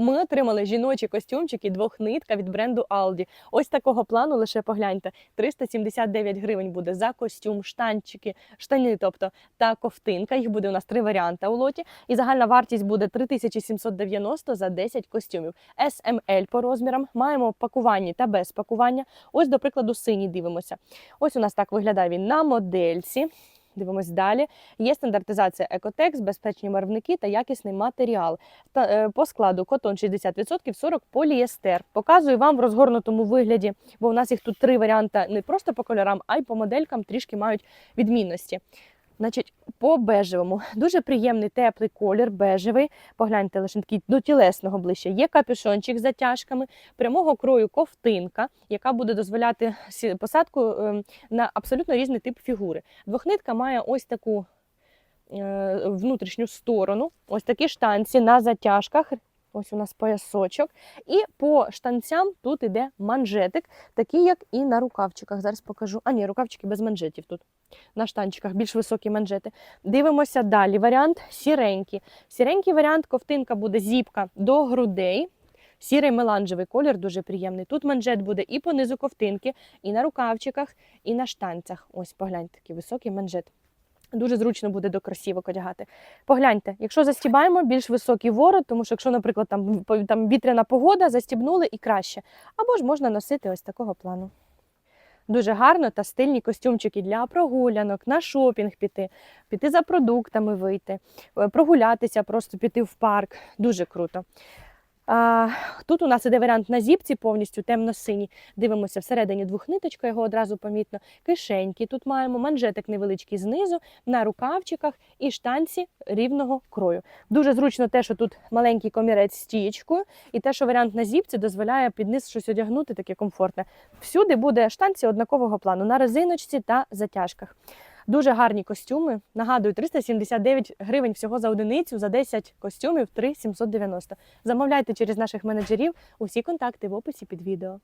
Ми отримали жіночі костюмчики двохнитка від бренду Aldi. Ось такого плану лише погляньте. 379 гривень буде за костюм, штанчики, штани, тобто та ковтинка. Їх буде у нас три варіанти у лоті. І загальна вартість буде 3790 за 10 костюмів. SML по розмірам. Маємо пакування та без пакування. Ось, до прикладу, синій дивимося. Ось у нас так виглядає він на модельці. Дивимось далі. Є стандартизація Екотекс, безпечні барвники та якісний матеріал. Та, е, по складу котон 60%, 40 поліестер. Показую вам в розгорнутому вигляді, бо у нас їх тут три варіанти не просто по кольорам, а й по моделькам трішки мають відмінності. Значить, по бежевому дуже приємний теплий колір, бежевий. Погляньте лише такий до тілесного ближче. Є капюшончик з затяжками, прямого крою ковтинка, яка буде дозволяти посадку ем, на абсолютно різний тип фігури. Двохнитка має ось таку е, внутрішню сторону, ось такі штанці на затяжках. Ось у нас поясочок. І по штанцям тут іде манжетик, такий, як і на рукавчиках. Зараз покажу. А ні, рукавчики без манжетів тут. На штанчиках більш високі манжети. Дивимося далі. Варіант сіренький. Сіренький варіант ковтинка буде зіпка до грудей. Сірий меланжевий колір дуже приємний. Тут манжет буде і по низу ковтинки, і на рукавчиках, і на штанцях. Ось погляньте, такий високий манжет. Дуже зручно буде до кросівок одягати. Погляньте, якщо застібаємо, більш високий ворот, тому що якщо, наприклад, там, там вітряна погода, застібнули і краще. Або ж можна носити ось такого плану. Дуже гарно та стильні костюмчики для прогулянок, на шопінг піти, піти за продуктами вийти, е, прогулятися, просто піти в парк. Дуже круто. А, тут у нас іде варіант на зіпці, повністю темно-синій. Дивимося всередині двохниточка, його одразу помітно. Кишеньки. Тут маємо манжетик невеличкий знизу, на рукавчиках і штанці рівного крою. Дуже зручно те, що тут маленький комірець з стієчкою, і те, що варіант на зіпці дозволяє під низ щось одягнути, таке комфортне. Всюди буде штанці однакового плану на резиночці та затяжках. Дуже гарні костюми. Нагадую, 379 гривень всього за одиницю, за 10 костюмів 3 790. Замовляйте через наших менеджерів. Усі контакти в описі під відео.